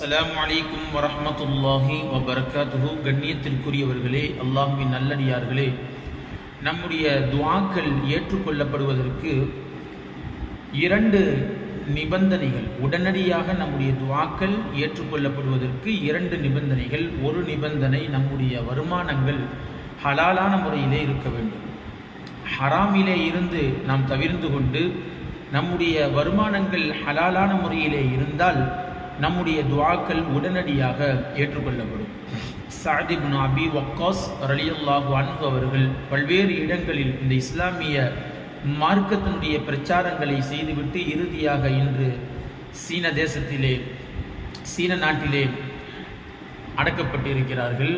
அஸ்லாம் வலைக்கும் வரமத்துல்லாஹி வபரகாத்துஹு. கண்ணியத்திற்குரியவர்களே அல்லாஹுவின் நல்லடியார்களே நம்முடைய துவாக்கள் ஏற்றுக்கொள்ளப்படுவதற்கு இரண்டு நிபந்தனைகள் உடனடியாக நம்முடைய துவாக்கள் ஏற்றுக்கொள்ளப்படுவதற்கு இரண்டு நிபந்தனைகள். ஒரு நிபந்தனை நம்முடைய வருமானங்கள் ஹலாலான முறையிலே இருக்க வேண்டும். ஹராமிலே இருந்து நாம் தவிர்ந்து கொண்டு நம்முடைய வருமானங்கள் ஹலாலான முறையிலே இருந்தால் நம்முடைய துவாக்கள் உடனடியாக ஏற்றுக்கொள்ளப்படும். சாதிப்னு அபி வக்காஸ் ரலியல்லாஹு அன்பு அவர்கள் பல்வேறு இடங்களில் இந்த இஸ்லாமிய மார்க்கத்தினுடைய பிரச்சாரங்களை செய்துவிட்டு இறுதியாக இன்று சீன தேசத்திலே சீன நாட்டிலே அடக்கப்பட்டிருக்கிறார்கள்.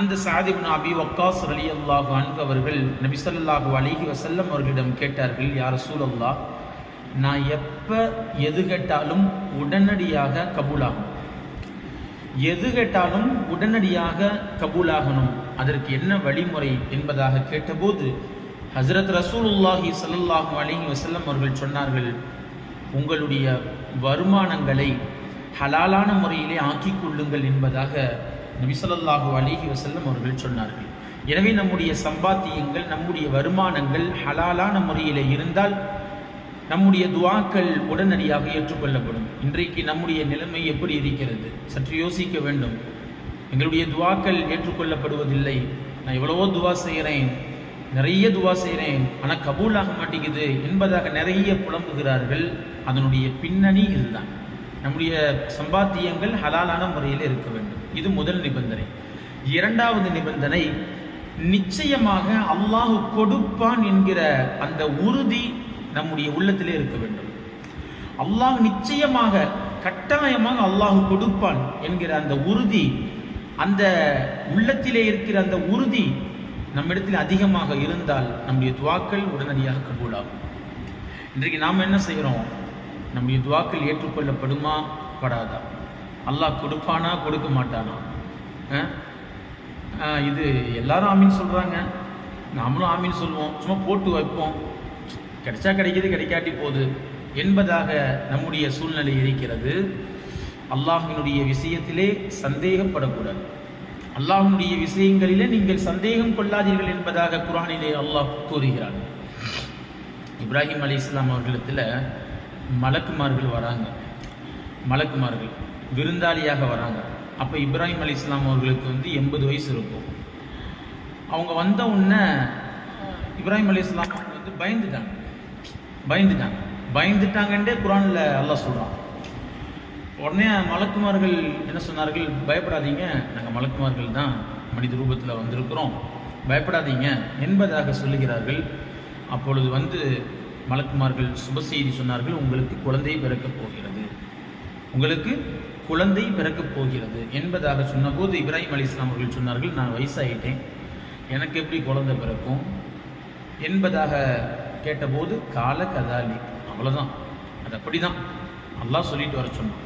அந்த சாதிபின் அபி வக்காஸ் அலி அல்லாஹு அன்பு அவர்கள் நபிசல்லாஹு அலிஹி வசல்லம் அவர்களிடம் கேட்டார்கள் யார் சூழல்லா நான் எப்போ எது கேட்டாலும் உடனடியாக கபூலாகும். எது கேட்டாலும் உடனடியாக கபூலாகணும். அதற்கு என்ன வழிமுறை என்பதாக கேட்டபோது ஹசரத் ரசூலுல்லாஹி ஸல்லல்லாஹு அலிஹி வசல்லம் அவர்கள் சொன்னார்கள் உங்களுடைய வருமானங்களை ஹலாலான முறையிலே ஆக்கிக் கொள்ளுங்கள் என்பதாக நபி சொல்லாஹு அலிஹி வசல்லம் அவர்கள் சொன்னார்கள். எனவே நம்முடைய சம்பாத்தியங்கள் நம்முடைய வருமானங்கள் ஹலாலான முறையில் இருந்தால் நம்முடைய துவாக்கள் உடனடியாக ஏற்றுக்கொள்ளப்படும். இன்றைக்கு நம்முடைய நிலைமை எப்படி இருக்கிறது? சற்று யோசிக்க வேண்டும். எங்களுடைய துவாக்கள் ஏற்றுக்கொள்ளப்படுவதில்லை. நான் எவ்வளவோ துவா செய்கிறேன். நிறைய துவா செய்கிறேன். ஆனால் கபூலாக மாட்டேங்குது என்பதாக நிறைய புலம்புகிறார்கள். அதனுடைய பின்னணி இதுதான். நம்முடைய சம்பாத்தியங்கள் ஹலாலான முறையில் இருக்க வேண்டும். இது முதல் நிபந்தனை. இரண்டாவது நிபந்தனை நிச்சயமாக அல்லாஹு கொடுப்பான் என்கிற அந்த உறுதி நம்முடைய உள்ளத்திலே இருக்க வேண்டும். அல்லாஹ் நிச்சயமாக கட்டாயமாக அல்லாஹ் கொடுப்பான் என்கிற அந்த உறுதி அந்த உள்ளத்திலே இருக்கிற அந்த உறுதி நம்மிடத்தில் அதிகமாக இருந்தால் நம்முடைய துவாக்கள் உடனடியாக கபூலாகும். இன்றைக்கு நாம் என்ன செய்கிறோம்? நம்முடைய துவாக்கள் ஏற்றுக்கொள்ளப்படுமா? படாதா. அல்லாஹ் கொடுப்பானா? கொடுக்க மாட்டானா? இது எல்லாரும் ஆமீன் சொல்கிறாங்க நாமளும் ஆமின்னு சொல்லுவோம் சும்மா போட்டு வைப்போம். கிடைச்சா கிடைக்கிது கிடைக்காட்டி போகுது என்பதாக நம்முடைய சூழ்நிலை இருக்கிறது. அல்லாஹினுடைய விஷயத்திலே சந்தேகப்படக்கூடாது. அல்லாஹினுடைய விஷயங்களிலே நீங்கள் சந்தேகம் கொள்ளாதீர்கள் என்பதாக குரானிலே அல்லாஹ் கூறுகிறான். இப்ராஹிம் அலி இஸ்லாம் அவர்களிடத்தில் மலக்குமார்கள் வராங்க. மலக்குமார்கள் விருந்தாளியாக வராங்க. அப்போ இப்ராஹிம் அலி இஸ்லாம் அவர்களுக்கு வந்து எண்பது வயசு இருக்கும். அவங்க வந்த உடனே இப்ராஹிம் அலி இஸ்லாம் வந்து பயந்துட்டாங்க. பயந்துட்டாங்க. பயந்துட்டாங்கன்றே குரானில் அல்லாஹ் சொல்கிறான் உடனே மலக்குமார்கள் என்ன சொன்னார்கள்? பயப்படாதீங்க நாங்கள் மலக்குமார்கள் தான் மனித ரூபத்தில் வந்திருக்கிறோம். பயப்படாதீங்க என்பதாக சொல்லுகிறார்கள். அப்பொழுது வந்து மலக்குமார்கள் சுப செய்தி சொன்னார்கள் உங்களுக்கு குழந்தை பிறக்கப் போகிறது. உங்களுக்கு குழந்தை பிறக்கப் போகிறது. என்பதாக சொன்னபோது இப்ராஹிம் அலி இஸ்லாம் அவர்கள் சொன்னார்கள் நான் வயசாயிட்டேன். எனக்கு எப்படி குழந்தை பிறக்கும்? என்பதாக கேட்டபோது கால கதாலி அவ்வளோதான் அது அப்படி தான் அல்லாஹ் சொல்லிட்டு வர சொன்னான்.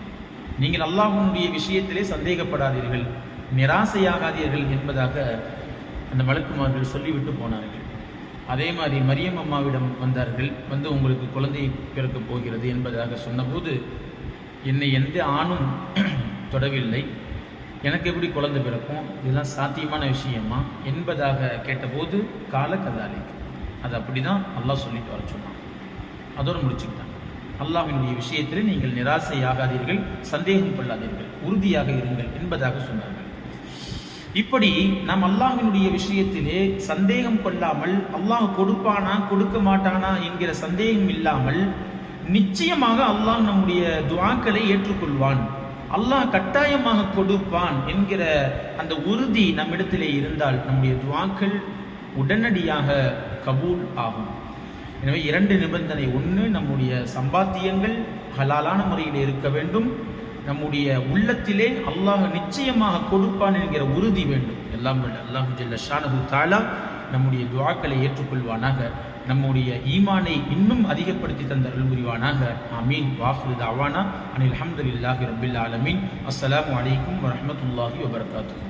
நீங்கள் அல்லாஹனுடைய விஷயத்திலே சந்தேகப்படாதீர்கள். நிராசையாகாதீர்கள் என்பதாக அந்த மலக்குமார்கள் சொல்லிவிட்டு போனார்கள். அதே மாதிரி மரியம் அம்மாவிடம் வந்தார்கள். வந்து உங்களுக்கு குழந்தை பிறக்கப் போகிறது என்பதாக சொன்னபோது என்னை எந்த ஆணும் தொடவில்லை. எனக்கு எப்படி குழந்தை பிறக்கும்? இதெல்லாம் சாத்தியமான விஷயமா? என்பதாக கேட்டபோது கால கதாலிக் அது அப்படி தான் அல்லாஹ் சொல்லிட்டு வர சொன்னான். அதோடு முடிச்சுக்கிட்டாங்க. அல்லாஹ்வினுடைய விஷயத்தில் நீங்கள் நிராசையாகாதீர்கள் சந்தேகம் கொள்ளாதீர்கள் உறுதியாக இருங்கள் என்பதாக சொன்னார்கள். இப்படி நாம் அல்லாஹினுடைய விஷயத்திலே சந்தேகம் கொள்ளாமல் அல்லாஹ் கொடுப்பானா கொடுக்க மாட்டானா என்கிற சந்தேகம் இல்லாமல் நிச்சயமாக அல்லாஹ் நம்முடைய துவாக்களை ஏற்றுக்கொள்வான். அல்லாஹ் கட்டாயமாக கொடுப்பான் என்கிற அந்த உறுதி நம்மிடத்திலே இருந்தால் நம்முடைய துவாக்கள் உடனடியாக கபூல் ஆகும். எனவே இரண்டு நிபந்தனை. ஒன்று நம்முடைய சம்பாத்தியங்கள் ஹலாலான முறையில் இருக்க வேண்டும். நம்முடைய உள்ளத்திலே அல்லாஹ் நிச்சயமாக கொடுப்பான் என்கிற உறுதி வேண்டும். எல்லாம் அல்லாஹு ஜல்ல ஷானஹு தாலா நம்முடைய துவாக்களை ஏற்றுக்கொள்வானாக. நம்முடைய ஈமானை இன்னும் அதிகப்படுத்தி தந்த அருள் புரிவானாக அமீன் வாஹுரு அவானா அனில் அஹமதுல்லாஹி ரபில் ஆலமீன். அஸ்லாம் வலைக்கம் வரமத்துல்லாஹி வபரகாத்துஹு.